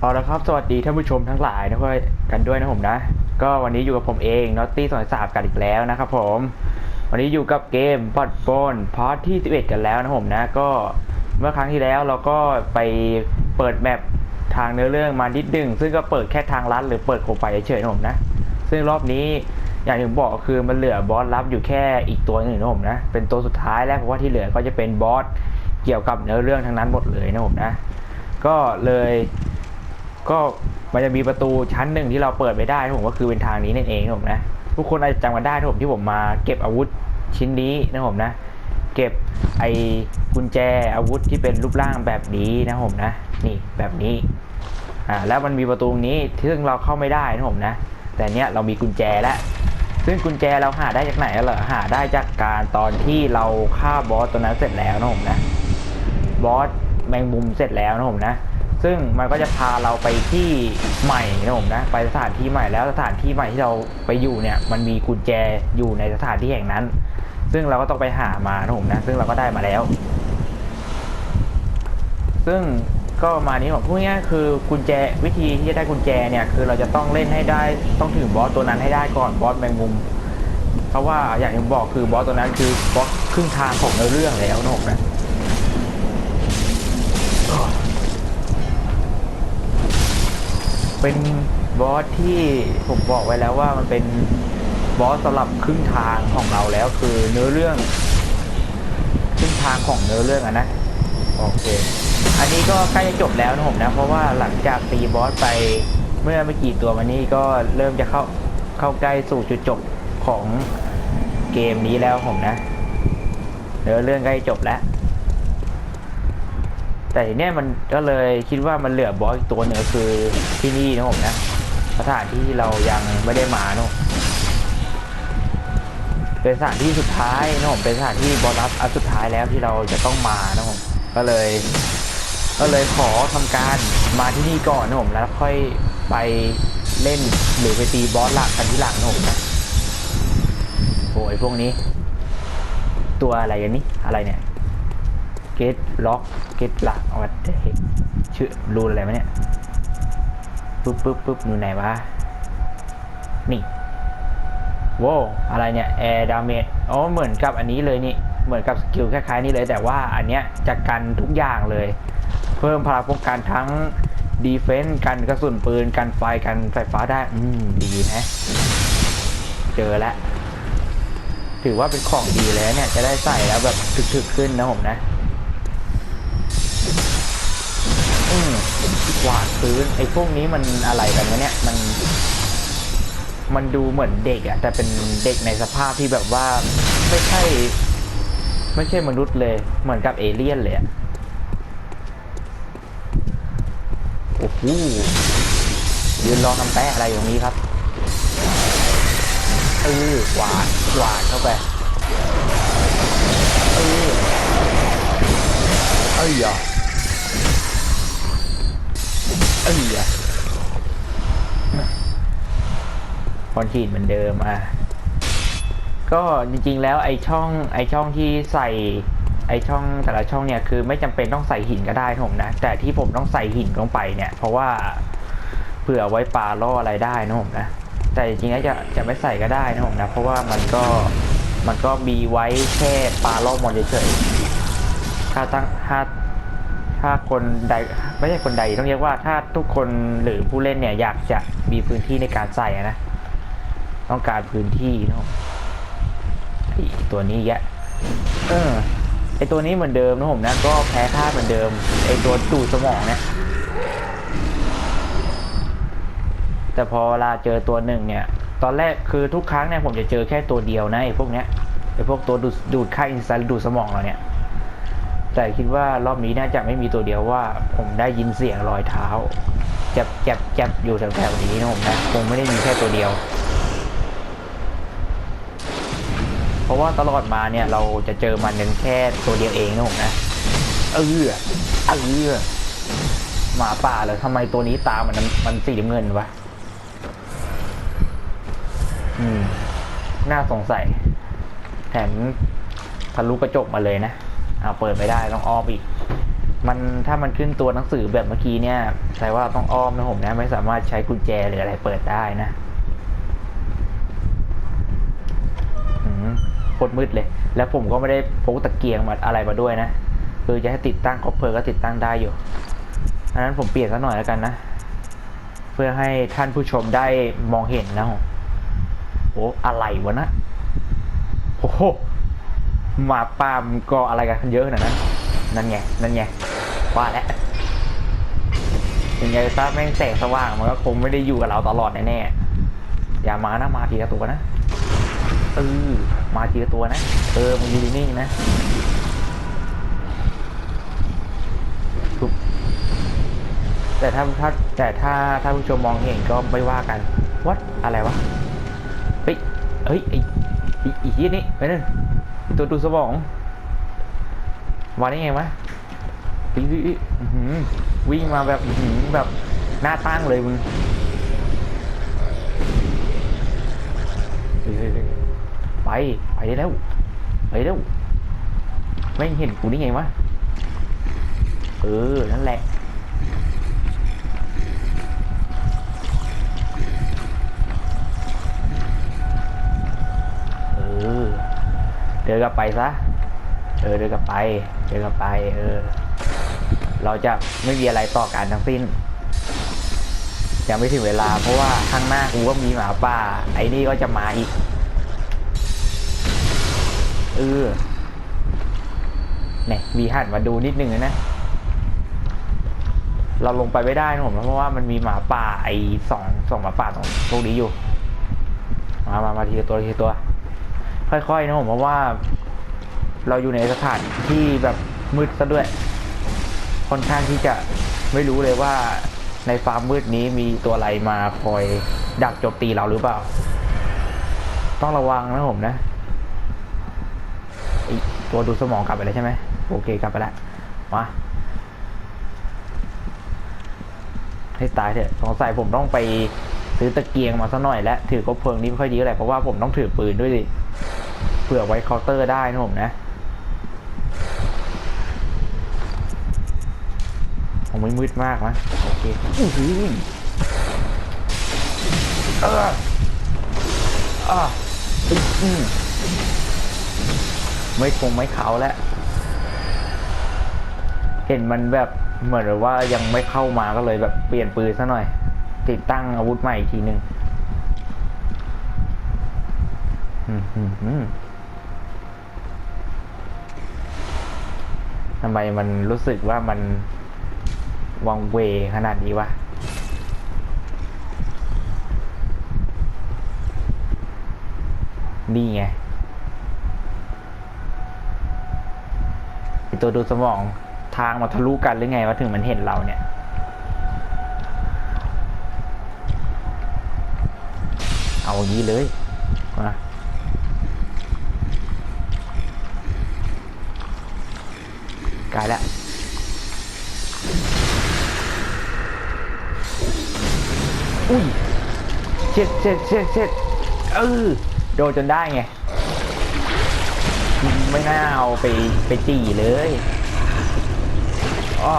เอาละครับสวัสดีท่านผู้ชมทั้งหลายนะเพื่อนกันด้วยนะผมนะ ก็วันนี้อยู่กับผมเองนอตตี้สอนสาบกันอีกแล้วนะครับผม วันนี้อยู่กับเกมบอดโฟนพาร์ทที่ 11 กันแล้วนะผมนะ ก็เมื่อครั้งที่แล้วเราก็ไปเปิดแมปทางเนื้อเรื่องมานิดนึงซึ่งก็เปิดแค่ทางลัดหรือเปิดโคมไฟเฉยๆนะผมนะ ซึ่งรอบนี้อย่างที่ผมบอกคือมันเหลือบอสลับอยู่แค่อีกตัวหนึ่งนะผมนะ เป็นตัวสุดท้ายแล้วเพราะว่าที่เหลือก็จะเป็นบอสเกี่ยวกับเนื้อเรื่องทั้งนั้นหมดเลยนะผมนะ ก็เลย ก็มันจะมีประตูชั้นหนึ่งที่เราเปิดไม่ได้นะผมก็คือเป็นทางนี้นั่นเองนะผมนะทุกคนอาจจะจำมาได้นะผมที่ผมมาเก็บอาวุธชิ้นนี้นะผมนะเก็บไอ้กุญแจอาวุธที่เป็นรูปร่างแบบนี้นะผมนะนี่แบบนี้อ่าแล้วมันมีประตูตรงนี้ซึ่งเราเข้าไม่ได้นะผมนะ แต่เนี้ยเรามีกุญแจแล้วซึ่งกุญแจเราหาได้จากไหนเหรอหาได้จากการตอนที่เราฆ่าบอสตัวนั้นเสร็จแล้วนะผมนะบอสแมงมุมเสร็จแล้วนะผมนะ ซึ่งมันก็จะพาเราไปที่ใหม่นะผมนะไปสถานที่ใหม่แล้วสถานที่ใหม่ที่เราไปอยู่เนี่ยมันมีกุญแจอยู่ในสถานที่แห่งนั้น ซึ่งเราก็ต้องไปหามานะผมนะซึ่งเราก็ได้มาแล้ว ซึ่งก็มานี้ผมพูดง่ายคือกุญแจวิธีที่จะได้กุญแจเนี่ยคือเราจะต้องเล่นให้ได้ต้องถึงบอสตัวนั้นให้ได้ก่อนบอสแมงมุม เพราะว่าอย่างที่ผมบอกคือบอสตัวนั้นคือบอสครึ่งทางของเนื้อเรื่องแล้วนะผมนะ เป็นบอสที่ผมบอกไว้แล้วว่ามันเป็นบอสสำหรับครึ่งทางของเราแล้วคือเนื้อเรื่องครึ่งทางของเนื้อเรื่องอะนะโอเค อันนี้ก็ใกล้จะจบแล้วนะผมนะ เพราะว่าหลังจากตีบอสไปเมื่อไม่กี่ตัวมานี้ก็เริ่มจะเข้าเข้าใกล้สู่จุดจบของเกมนี้แล้วผมนะเนื้อเรื่องใกล้จบแล้ว แต่ทีเนี้ยมันก็เลยคิดว่ามันเหลือบอสอีกตัวหนึ่งก็คือที่นี่นะผมนะสถานที่เรายังไม่ได้มาเนอะเป็นสถานที่สุดท้ายนะผมเป็นสถานที่บอสลับอันสุดท้ายแล้วที่เราจะต้องมานะผมก็เลย ก็เลยขอทำการมาที่นี่ก่อนนะผมแล้วค่อยไปเล่นหรือไปตีบอสหลักกันที่หลังนะผมนะโอ้ยพวกนี้ ตัวอะไรกันนี่อะไรเนี่ย เกตล็อกเกตหลักเอาไว้ชื่อรูนอะไรวะเนี่ยปึ๊บปึ๊บปึ๊บอยู่ไหนวะ นี่โว้วอะไรเนี่ยแอร์ดาเมจอ๋อเหมือนกับอันนี้เลยนี่ เหมือนกับสกิลคล้ายๆนี่เลย แต่ว่าอันเนี้ยจะกันทุกอย่างเลย เพิ่มพลังป้องกันทั้งดีเฟนต์กันกระสุนปืนกันไฟกันไฟฟ้าได้ อืม ดีนะ เจอแล้ว ถือว่าเป็นของดีแล้วเนี่ย จะได้ใส่แล้วแบบถึกๆขึ้นนะผมนะ กวาดพื้นไอ้พวกนี้มันอะไรกันวะเนี่ยมัน มันดูเหมือนเด็กอะแต่เป็นเด็กในสภาพที่แบบว่าไม่ใช่ ไม่ใช่มนุษย์เลย เหมือนกับเอเลี่ยนเลยอะโอ้โหยืนรอทำแป้อะไรอย่างนี้ครับเออกวาดกวาดเข้าไปเออเอ้ยอะ อ้ยอะคอนขีดเหมือนเดิมอะ ก็จริง ๆ แล้วไอช่องไอช่องที่ใส่ไอช่องแต่ละช่องเนี่ยคือไม่จำเป็นต้องใส่หินก็ได้นะผมนะ แต่ที่ผมต้องใส่หินลงไปเนี่ย เพราะว่าเผื่อไว้ปลาล่ออะไรได้นะผมนะ แต่จริงๆแล้วจะจะไม่ใส่ก็ได้นะผมนะ เพราะว่ามันก็มันก็มีไว้แค่ปลาล่อมอนเฉยๆถ้าตั้งถ้า ถ้าคนใดไม่ใช่คนใดต้องเรียกว่าถ้าทุกคนหรือผู้เล่นเนี่ยอยากจะมีพื้นที่ในการใส่นะ ต้องการพื้นที่เนาะไอตัวนี้แยะเออไอตัวนี้เหมือนเดิมนะผมนะก็แพ้ธาเหมือนเดิมไอตัวดูดสมองเนี่ยแต่พอเวลาเจอตัวหนึ่งเนี่ย ตอนแรกคือทุกครั้งเนี่ยผมจะเจอแค่ตัวเดียวนะไอพวกเนี้ยไอพวกตัวดูดดูดค่าอินซันดูดสมองเราเนี่ย แต่คิดว่ารอบนี้น่าจะไม่มีตัวเดียวว่า ผมได้ยินเสียงรอยเท้าแจบแจบแจบอยู่แถวๆนี้นะผมนะคงไม่ได้มีแค่ตัวเดียว เพราะว่าตลอดมาเนี่ยเราจะเจอมันกันแค่ตัวเดียวเองนะผมนะเออเออหมาป่าเลยทำไมตัวนี้ตามันมันสีน้ำเงินวะอืม น่าสงสัยแถมทะลุกระจกมาเลยนะ เอาเปิดไม่ได้ต้องอ้อมอีก มันถ้ามันขึ้นตัวหนังสือแบบเมื่อกี้เนี่ยแปลว่าต้องอ้อมนะผมนะ ไม่สามารถใช้กุญแจหรืออะไรเปิดได้นะอืมโคตรมืดเลย แล้วผมก็ไม่ได้พกตะเกียงมาอะไรมาด้วยนะคือจะให้ติดตั้งคอปเพลก็ติดตั้งได้อยู่อันนั้นผมเปลี่ยนสักหน่อยแล้วกันนะ เพื่อให้ท่านผู้ชมได้มองเห็นนะโอ้อะไรวะนะโอ้โห หมาป่ามก็อะไรกันเยอะขนาดนั้น นั่นไง นั่นไง ว่าแล้วยังไงซะแม่งแสงสว่างมันก็คงไม่ได้อยู่กับเราตลอดแน่ๆ อย่ามานะ มาทีละตัวนะ เออ มาทีละตัวนะ เออมึงอยืนนิ่นะปุ๊บแต่ถ้าถ้าแต่ถ้าถ้าผู้ชมมองเห็นก็ไม่ว่ากันวัดอะไรวะ เฮ้ย เฮ้ย อ้ไอ้ไอ้เหี้ยนี่ไปนั่นตัวดูสมองวาได้ไงวะวิ่งวิ่งวิ่งวิ่งมาแบบอื้อหือแบบหน้าตั้งเลยมึงไปไปได้แล้วไปได้แล้วไม่เห็นกูได้ไงวะเออนั่นแหละ เออ เดินกลับไปซะ เออเดินกลับไป เดินกลับไป เออ เราจะไม่มีอะไรต่อการทั้งสิ้น ยังไม่ถึงเวลา เพราะว่าข้างหน้ากูก็มีหมาป่า ไอ้นี่ก็จะมาอีก เออเนี่ยมีหันมาดูนิดนึงนะ เราลงไปไม่ได้นะผมเพราะว่ามันมีหมาป่าไอ้สองสองหมาป่าตรงพวกนี้อยู่ มามามาทีละตัวทีละตัว ค่อยๆนะผมเพราะว่า เราอยู่ในสถานที่แบบมืดซะด้วย ค่อนข้างที่จะไม่รู้เลยว่าในฟาร์มมืดนี้มีตัวอะไรมาคอยดักโจมตีเราหรือเปล่า ต้องระวังนะผมนะตัวดูสมองกลับไปแล้วใช่ไหมโอเคกลับไปแล้วมาให้ตายเถอะสงสัยผมต้องไปซื้อตะเกียงมาสักหน่อยแล้วถือกบเพลิงนี่ไม่ค่อยดีเท่าไรเพราะว่าผมต้องถือปืนด้วยดิ เผื่อไว้เคาน์เตอร์ได้นะผมนะ ผมไม่มืดมากนะโอเคอู้หูยเอออะอืมไม่คงไม่เขาแล้วเห็นมันแบบเหมือนว่ายังไม่เข้ามาก็เลยแบบเปลี่ยนปืนซะหน่อย ติดตั้งอาวุธใหม่อีกทีหนึ่งอืมอืมอืม ทำไมมันรู้สึกว่ามันวังเวขนาดนี้วะนี่ไงตัวดูสมองทางมาทะลุกันหรือไงวะถึงมันเห็นเราเนี่ย เอาอย่างนี้เลยมา ไกลแล้วอุ้ยเช็ดเช็ดเช็ดเช็ดเออโดนจนได้ไง ไม่น่าเอาไปไปจี่เลยอ้อ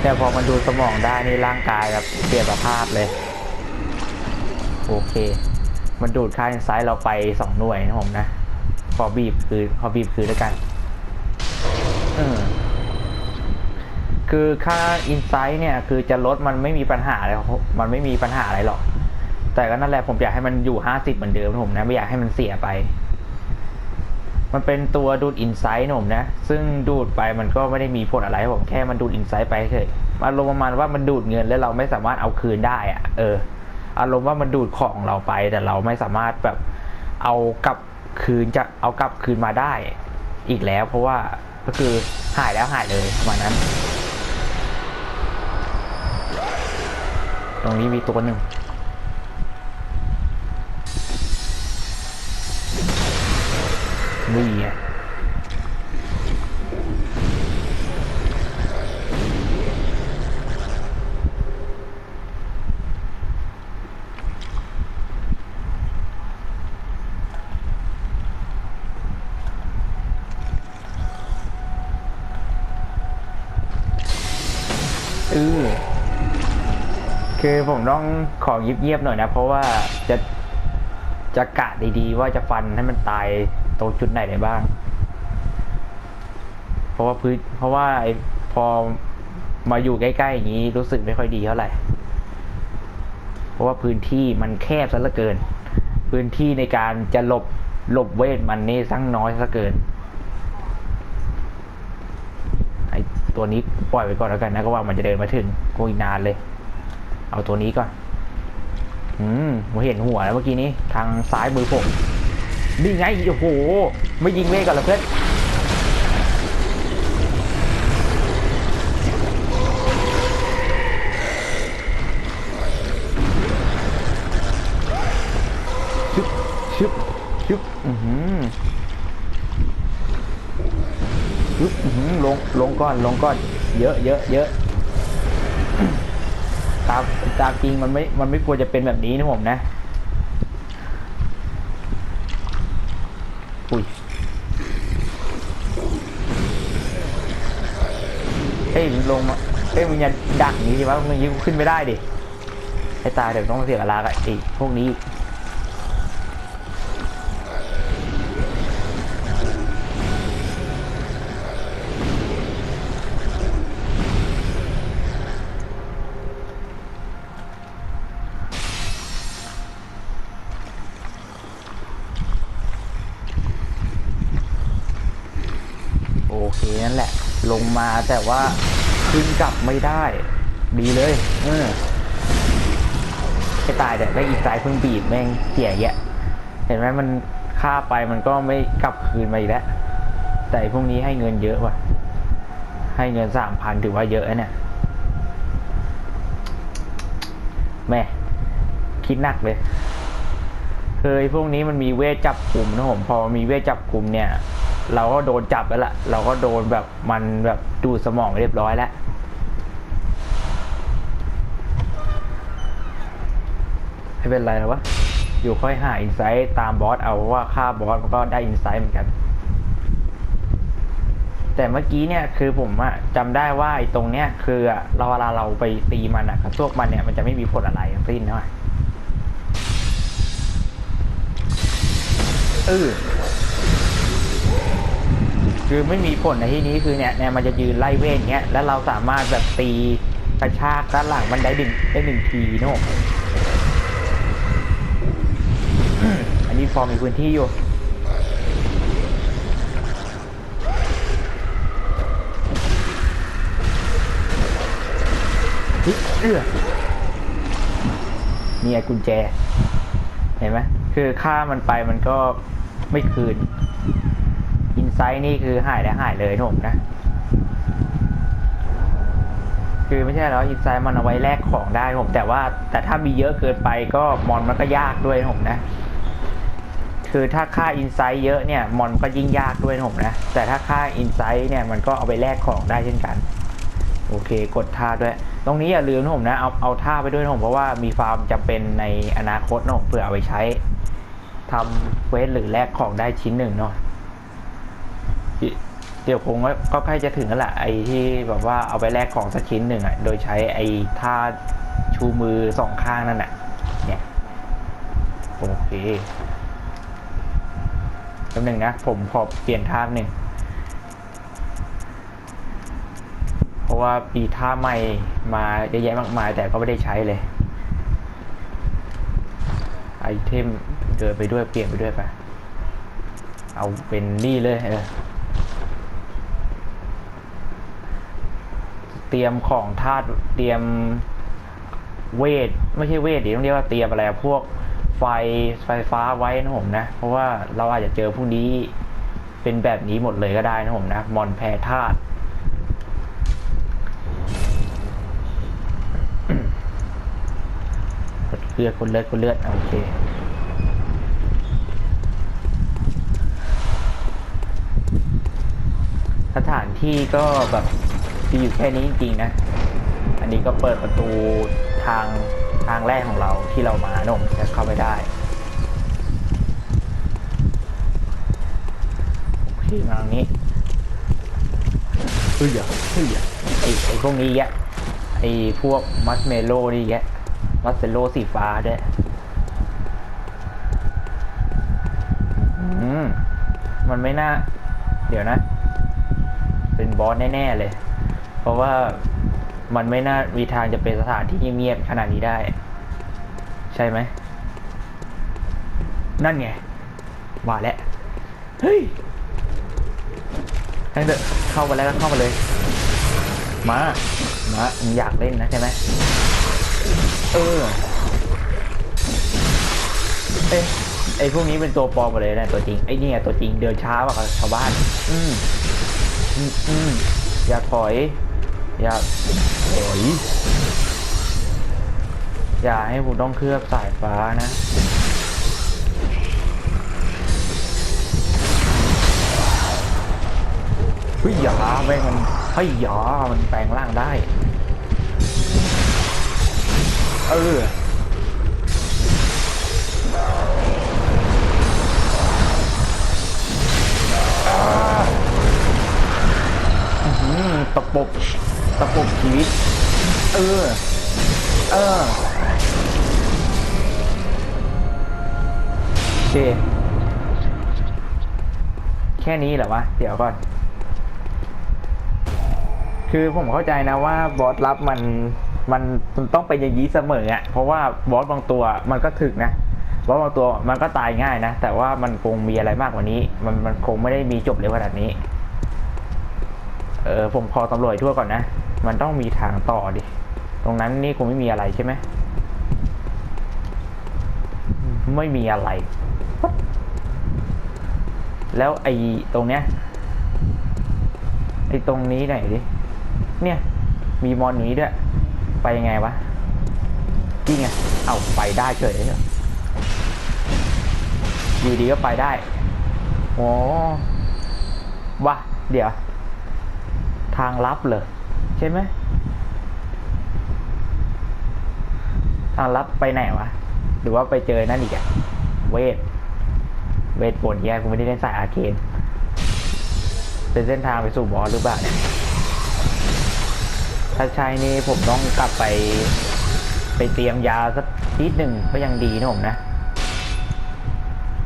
แต่พอมันดูสมองได้นี่ร่างกายแบบเปลี่ยนสภาพเลย โอเค มันดูดค่าอินไซต์เราไปสองหน่วยนะผมนะขอบีบคือขอบีบคือแล้วกันเออคือค่าอินไซต์เนี่ย คือจะลดมันไม่มีปัญหาอะไรมันไม่มีปัญหาอะไรหรอก แต่ก็นั่นแหละผมอยากให้มันอยู่ห้าสิบเหมือนเดิมนะผมนะ ไม่อยากให้มันเสียไป มันเป็นตัวดูดอินไซต์นะผมนะ ซึ่งดูดไปมันก็ไม่ได้มีผลอะไรผมแค่มันดูดอินไซต์ไปเฉยอารมณ์ประมาณว่ามันดูดเงินแล้วเราไม่สามารถเอาคืนได้อะเออ อารมณ์ว่ามันดูดของเราไป แต่เราไม่สามารถแบบเอากลับคืนจะเอากลับคืนมาได้ อีกแล้ว เพราะว่าก็คือหายแล้วหายเลยประมาณนั้น ตรงนี้มีตัวหนึ่งนี่ คือผมต้องของเงียบๆหน่อยนะ เพราะว่าจะจะกะดีๆ ว่าจะฟันให้มันตายตรงจุดไหนได้บ้าง เพราะว่าพื้นเพราะว่าไอ้พอมาอยู่ใกล้ๆอย่างนี้รู้สึกไม่ค่อยดีเท่าไหร่ เพราะว่าพื้นที่มันแคบซะเหลือเกิน พื้นที่ในการจะหลบหลบเวทมันนี่สั่งน้อยซะเกิน ไอตัวนี้ปล่อยไว้ก่อนแล้วกันนะก็ว่ามันจะเดินมาถึงคงอีกนานเลย เอาตัวนี้ก่อน อืมผมเห็นหัวแล้วเมื่อกี้นี้ ทางซ้ายมือผม นี่ไง โอ้โห ไม่ยิงเวทก่อนหรอเพื่อน ชึบ ชึบ ชึบ อือหือชึบ อือหือลง ลงก้อน ลงก้อน เยอะ เยอะ เยอะ ตามตามจริงมันไม่ มันไม่ควรจะเป็นแบบนี้นะผมนะ อุ้ย เฮ้ยลงมาเฮ้ยมึงอย่าดักนี้ดิวะมึงยิงขึ้นไม่ได้ดิให้ตายเดี๋ยวต้องเสียเวลากับไอ้พวกนี้ แต่ว่าขึ้นกลับไม่ได้ ดีเลย เออให้ตายแต่ได้อีกสายเพิ่งบีบแม่งเขี่ยแยะ เห็นไหมมันค่าไปมันก็ไม่กลับคืนมาอีกแล้ว แต่พวกนี้ให้เงินเยอะว่ะ ให้เงินสามพันถือว่าเยอะนะเนี่ยแม่คิดหนักเลย เคยพวกนี้มันมีเวทจับกลุ่มนะผม พอมีเวทจับกลุ่มเนี่ย เราก็โดนจับแล้วล่ะ เราก็โดนแบบมันแบบดูดสมองเรียบร้อยแล้วไม่เป็นไรหรอวะ อยู่ค่อยหาอินไซต์ตามบอสเอาว่าค่าบอสมันก็ได้อินไซต์เหมือนกัน แต่เมื่อกี้เนี่ยคือผมอะจำได้ว่าไอ้ตรงเนี้ยคืออะเราเวลาเราไปตีมันอะกับพวกมันเนี่ยมันจะไม่มีผลอะไรทั้งสิ้นเนาะเออ คือไม่มีผลในที่นี้คือเนี่ยเนี่ยมันจะยืนไล่เวทเงี้ยแล้วเราสามารถแบบตีกระชากด้านหลังมันได้หนึ่งได้หนึ่งทีเนอะอันนี้พอร์มีพื้นที่อยู่เฮ้ยเอื้อนี่ไงกุญแจ เห็นไหมคือค่ามันไปมันก็ไม่คืน ไซต์นี่คือหายแล้วหายเลยผมนะ คือไม่ใช่แล้วอินไซต์มันเอาไว้แลกของได้ผม แต่ว่าแต่ถ้ามีเยอะเกินไปก็มอนมันก็ยากด้วยผมนะ คือถ้าค่าอินไซต์เยอะเนี่ยมอนก็ยิ่งยากด้วยผมนะ แต่ถ้าค่าอินไซต์เนี่ยมันก็เอาไปแลกของได้เช่นกัน โอเคกดท่าด้วย ตรงนี้อย่าลืมนะผมนะเอาเอาท่าไปด้วยผมเพราะว่ามีฟาร์มจะเป็นในอนาคตนะผมเผื่อเอาไปใช้ทำเวสหรือแลกของได้ชิ้นหนึ่งเนาะ เดี๋ยวคงก็ใกล้จะถึงแล้วแหละไอ้ที่แบบว่าเอาไปแลกของสักชิ้นหนึ่งอะ โดยใช้ไอ้ท่าชูมือสองข้างนั่นแหละเนี่ยโอเคแป๊บหนึ่งนะ ผมขอเปลี่ยนท่าหนึ่ง เพราะว่าปีท่าใหม่มาเยอะแยะมากมาย แต่ก็ไม่ได้ใช้เลยไอเทมเดินไปด้วยเปลี่ยนไปด้วยไป เอาเป็นนี่เลยเออ เตรียมของธาตุเตรียมเวท ไม่ใช่เวทดิต้องเรียกว่าเตรียมอะไรพวกไฟไฟฟ้าไว้นะผมนะ เพราะว่าเราอาจจะเจอพวกนี้เป็นแบบนี้หมดเลยก็ได้นะผมนะ มอนแพรธาตุกดเลือดกดเลือดกดเลือดโอเคสถานที่ก็แบบ มีอยู่แค่นี้จริงๆนะ อันนี้ก็เปิดประตูทางทางแรกของเราที่เรามาโน่มจะเข้าไปได้โอเคมาตรงนี้เฮ้ยอะเฮ้ยอะไอไอพวกนี้แยะไอ้พวกมัสเมโลนี่แกมัสเมโลสีฟ้าด้วยอืมมันไม่น่า เดี๋ยวนะ เป็นบอสแน่ ๆ เลย เพราะว่ามันไม่น่ามีทางจะเป็นสถานที่เงียบขนาดนี้ได้ ใช่ไหม นั่นไงว่าแล้วเฮ้ยทั้งเถอะเข้ามาแล้วก็เข้ามาเลย มามาอยากเล่นนะใช่ไหมเออเอ้ยไอพวกนี้เป็นตัวปลอมหมดเลยนะตัวจริงไอ้เนี่ยตัวจริงเดินช้ากว่าชาวบ้าน อืมอืมอืมอย่าถอย อย่าถอยอย่าให้ผมต้องเคลือบสายฟ้านะเฮ้ยหยาแม่งมันเฮ้ยหยามันแปลงร่างได้ เอออื้อหือตะปบ ตะปบชีวิต เออ เออ โอเค แค่นี้เหรอวะ เดี๋ยวก่อน คือผมเข้าใจนะว่าบอสลับมันมันมันต้องเป็นอย่างนี้เสมออะเพราะว่าบอสบางตัวมันก็ถึกนะบอสบางตัวมันก็ตายง่ายนะ แต่ว่ามันคงมีอะไรมากกว่านี้ มันมันคงไม่ได้มีจบเร็วขนาดนี้ เออผมขอตำรวจทั่วก่อนนะ มันต้องมีทางต่อดิ ตรงนั้นนี่คงไม่มีอะไรใช่ไหม ไม่มีอะไร แล้วไอ้ตรงเนี้ย ไอ้ตรงนี้ไหนดิ เนี่ย มีมอนนี้ด้วย ไปยังไงวะนี่ไง เอาไปได้เฉยออยู่ดีก็ไปได้ โอ้วะเดี๋ยว ทางลับเลย ใช่ไหมทางลับไปไหนวะ หรือว่าไปเจอนั่นอีกอะเวท เวทปนแย่กูไม่ได้เล่นสายอาเคนเป็นเส้นทางไปสู่บอสหรือเปล่าเนี่ย ถ้าใช่นี่ผมต้องกลับไป ไปเตรียมยาสักนิดหนึ่งก็ยังดีนะผมนะ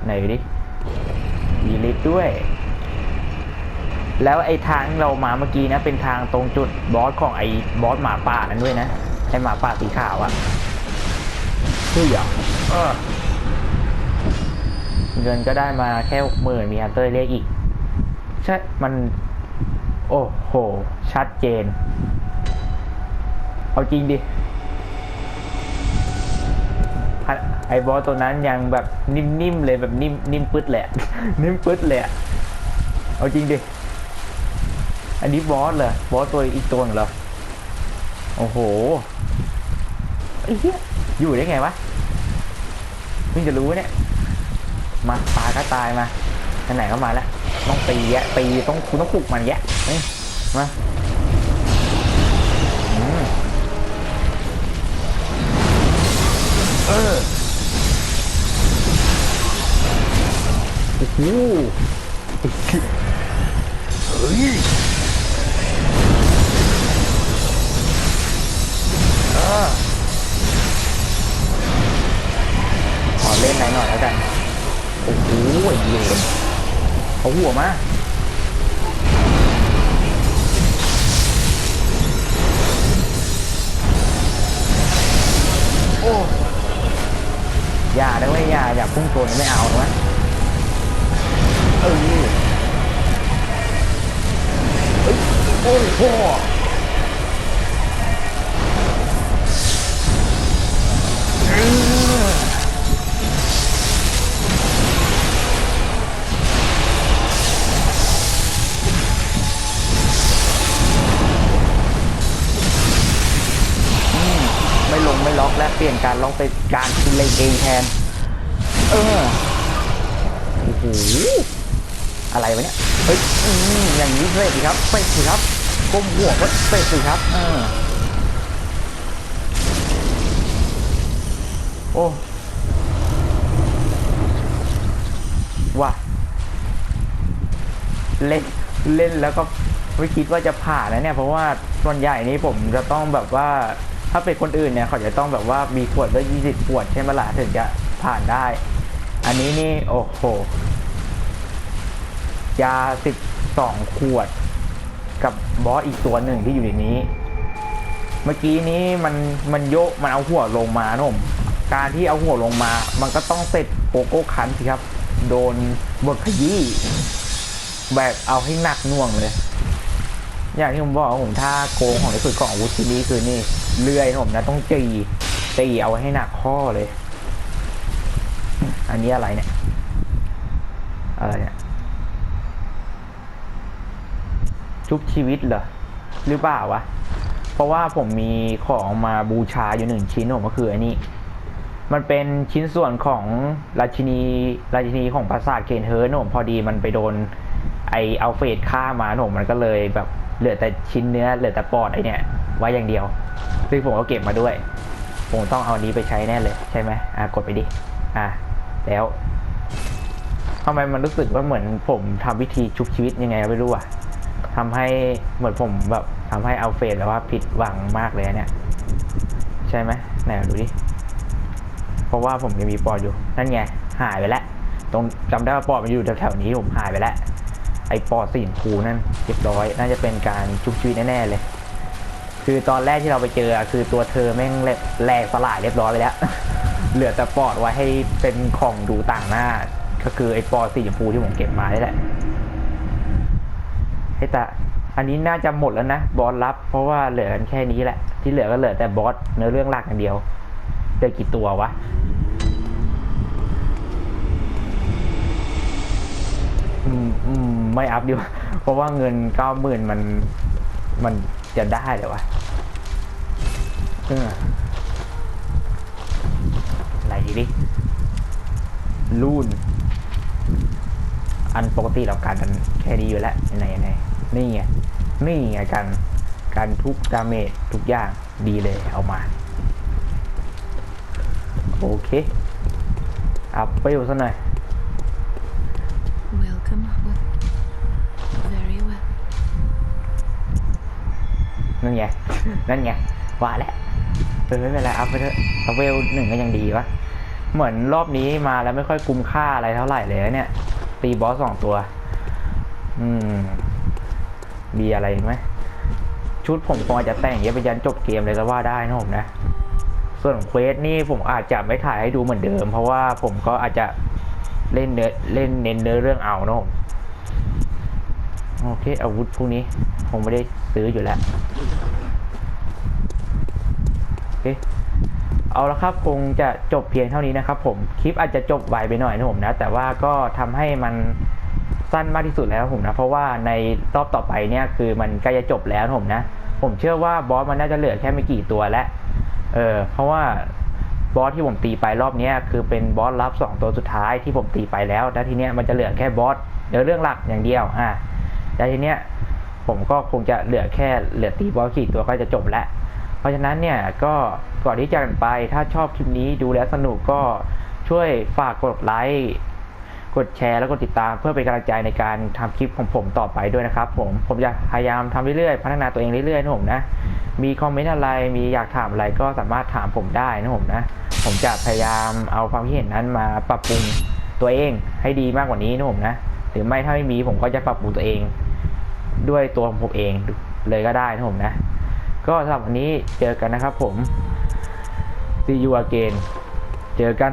ไหนดิมีลิฟด้วย แล้วไอ้ทางเรามาเมื่อกี้นะเป็นทางตรงจุดบอสของไอ้บอสหมาป่านั้นด้วยนะไอ้หมาป่าสีขาวอะเฮ้ยอะเออเงินก็ได้มาแค่หกหมื่นมีฮันเตอร์เรียกอีก ใช่ มัน โอ้โห ชัดเจน เอาจริงดิ ไอ้บอสตัวนั้นยังแบบนิ่มๆเลยแบบนิ่มนิ่มปึ๊ดเลยอะนิ่มปึ๊ดเลยอะเอาจริงดิ อันนี้บอสเหรอบอสตัวอีกตัวหนึ่งเหรอโอ้โหไอ้เหี้ยอยู่ได้ไงวะเพิ่งจะรู้เนี่ยมาตายก็ตายมาไหนๆก็มาแล้วต้องตีแยะตีต้องคุณต้องปลุกมันแยะเฮ้ยมาอืมเออโอ้โหเฮ้ย อ้โหไอ้เวนเอาหัวมาโอ้อย่าได้ไหมอย่าอย่าพุ่งชนไม่เอานะเออเอ้ยโอ้โห ไม่ลงไม่ล็อกและเปลี่ยนการล็อกเป็นการเล่นเองแทน เออโอ้โหอะไรวะเนี่ยเฮ้ยอืมอย่างนี้เสร็จสิครับเสร็จสิครับก้มหัวก็เสร็จสิครับเออโอ้ว่ะเล่นเล่นแล้วก็ไม่คิดว่าจะผ่านนะเนี่ย เพราะว่าส่วนใหญ่นี้ผมจะต้องแบบว่า ถ้าเป็นคนอื่นเนี่ยเขาจะต้องแบบว่ามีขวดละยี่สิบขวดใช่ไหมล่ะถึงจะผ่านได้ อันนี้นี่โอ้โห ยาสิบสองขวด กับบอสอีกตัวหนึ่งที่อยู่ในนี้ เมื่อกี้นี้มันมันโยกมันเอาหัวลงมานะผมการที่เอาหัวลงมา มันก็ต้องเสร็จโกโก้คันสิครับ โดนบทขยี้แบบเอาให้หนักน่วงเลย อย่างที่ผมบอกผมท่าโกงของที่สุดของอาวุธชิ้นนี้คือนี่เลื่อยผมนะต้องจีตีเอาให้หนักข้อเลย อันนี้อะไรเนี่ย อะไรเนี่ยชุบชีวิตเหรอหรือเปล่าวะ เพราะว่าผมมีของมาบูชาอยู่หนึ่งชิ้นผมก็คืออันนี้ มันเป็นชิ้นส่วนของราชินีราชินีของปราสาทเคนเฮิร์นผมพอดีมันไปโดน ไอเอาเฟดฆ่ามาผมมันก็เลยแบบ เหลือแต่ชิ้นเนื้อเหลือแต่ปอดไอเนี่ยไว้อย่างเดียว ซึ่งผมก็เก็บมาด้วย ผมต้องเอาอันนี้ไปใช้แน่เลยใช่ไหมอะกดไปดิอะแล้วทำไมมันรู้สึกว่าเหมือนผมทำวิธีชุบชีวิตยังไงไม่รู้อะทำให้เหมือนผมแบบทำให้เอาเฟดแบบว่าผิดหวังมากเลยเนี่ย ใช่ไหมไหนดูดิเพราะว่าผมยังมีปอดอยู่ นั่นไงหายไปแล้วตรงจำได้ว่าปอดมันอยู่แถวๆนี้ผมหายไปแล้ว ไอปอดสีชมพูนั่นเรียบร้อย น่าจะเป็นการชุบชีวิตแน่ๆเลย คือตอนแรกที่เราไปเจอคือตัวเธอแม่งแหลกแหลกสลายเรียบร้อยไปแล้ว เหลือแต่ปอดไว้ให้เป็นของดูต่างหน้า ก็คือไอปอดสีชมพูที่ผมเก็บมานี่แหละเฮ้แต่อันนี้น่าจะหมดแล้วนะบอสรับ เพราะว่าเหลือกันแค่นี้แหละ ที่เหลือก็เหลือแต่บอสเนื้อเรื่องหลักอย่างเดียวเหลือกี่ตัววะ อืมอืมไม่อัพดีกว่าเพราะว่าเงินเก้าหมื่นมัน มันจะได้เลยวะอะไรดีดิลูนอันปกติเราการกันแค่นี้อยู่แล้วไหนไหนนี่ไงนี่ไงกันการทุกดาเมจทุกอย่างดีเลยเอามา โอเคอัพไปอยู่ซะหน่อย นั่นไง นั่นไงว่าแล้วเออไม่เป็นไรอัพไปเถอะเอาเวลหนึ่งก็ยังดีวะ เหมือนรอบนี้มาแล้วไม่ค่อยคุ้มค่าอะไรเท่าไหร่เลยเนี่ย ตีบอสสองตัว อืม มีอะไรไหม ชุดผมคงอาจจะแต่งเยอะไปยันจบเกมเลยก็ว่าได้นะผมนะ ส่วนเควสนี่ผมอาจจะไม่ถ่ายให้ดูเหมือนเดิม เพราะว่าผมก็อาจจะเล่นเนื้อเล่นเน้นเนื้อเรื่องเอานะผม โอเคอาวุธพวกนี้ผมไม่ได้ซื้ออยู่แล้วโอเคเอาละครับคงจะจบเพียงเท่านี้นะครับผมคลิปอาจจะจบไวไปหน่อยนะผมนะ แต่ว่าก็ทำให้มันสั้นมากที่สุดแล้วผมนะเพราะว่าในรอบต่อไปเนี่ยคือมันใกล้จะจบแล้วผมนะ ผมเชื่อว่าบอสมันน่าจะเหลือแค่ไม่กี่ตัวแล้วเออเพราะว่าบอสที่ผมตีไปรอบนี้คือเป็นบอสลับสองตัวสุดท้ายที่ผมตีไปแล้ว แล้วทีเนี้ยมันจะเหลือแค่บอสเดี๋ยวเรื่องหลักอย่างเดียวอะ แล้วทีเนี้ยผมก็คงจะเหลือแค่เหลือตีบอสกี่ตัวก็จะจบแล้ว เพราะฉะนั้นเนี่ยก็ก่อนที่จะกันไปถ้าชอบคลิปนี้ดูแล้วสนุกก็ช่วยฝากกดไลค์กดแชร์แล้วก็ติดตามเพื่อเป็นกำลังใจในการทำคลิปของผมต่อไปด้วยนะครับ ผมผมจะพยายามทำเรื่อยๆพัฒนาตัวเองเรื่อยๆนะผมนะมีคอมเมนต์อะไรมีอยากถามอะไรก็สามารถถามผมได้นะผมนะผมจะพยายามเอาความคิดเห็นนั้นมาปรับปรุงตัวเองให้ดีมากกว่านี้นะผมนะหรือไม่ถ้าไม่มีผมก็จะปรับปรุงตัวเอง ด้วยตัวของผมเองเลยก็ได้นะผมนะ ก็สำหรับวันนี้เจอกันนะครับผม see you again เจอกัน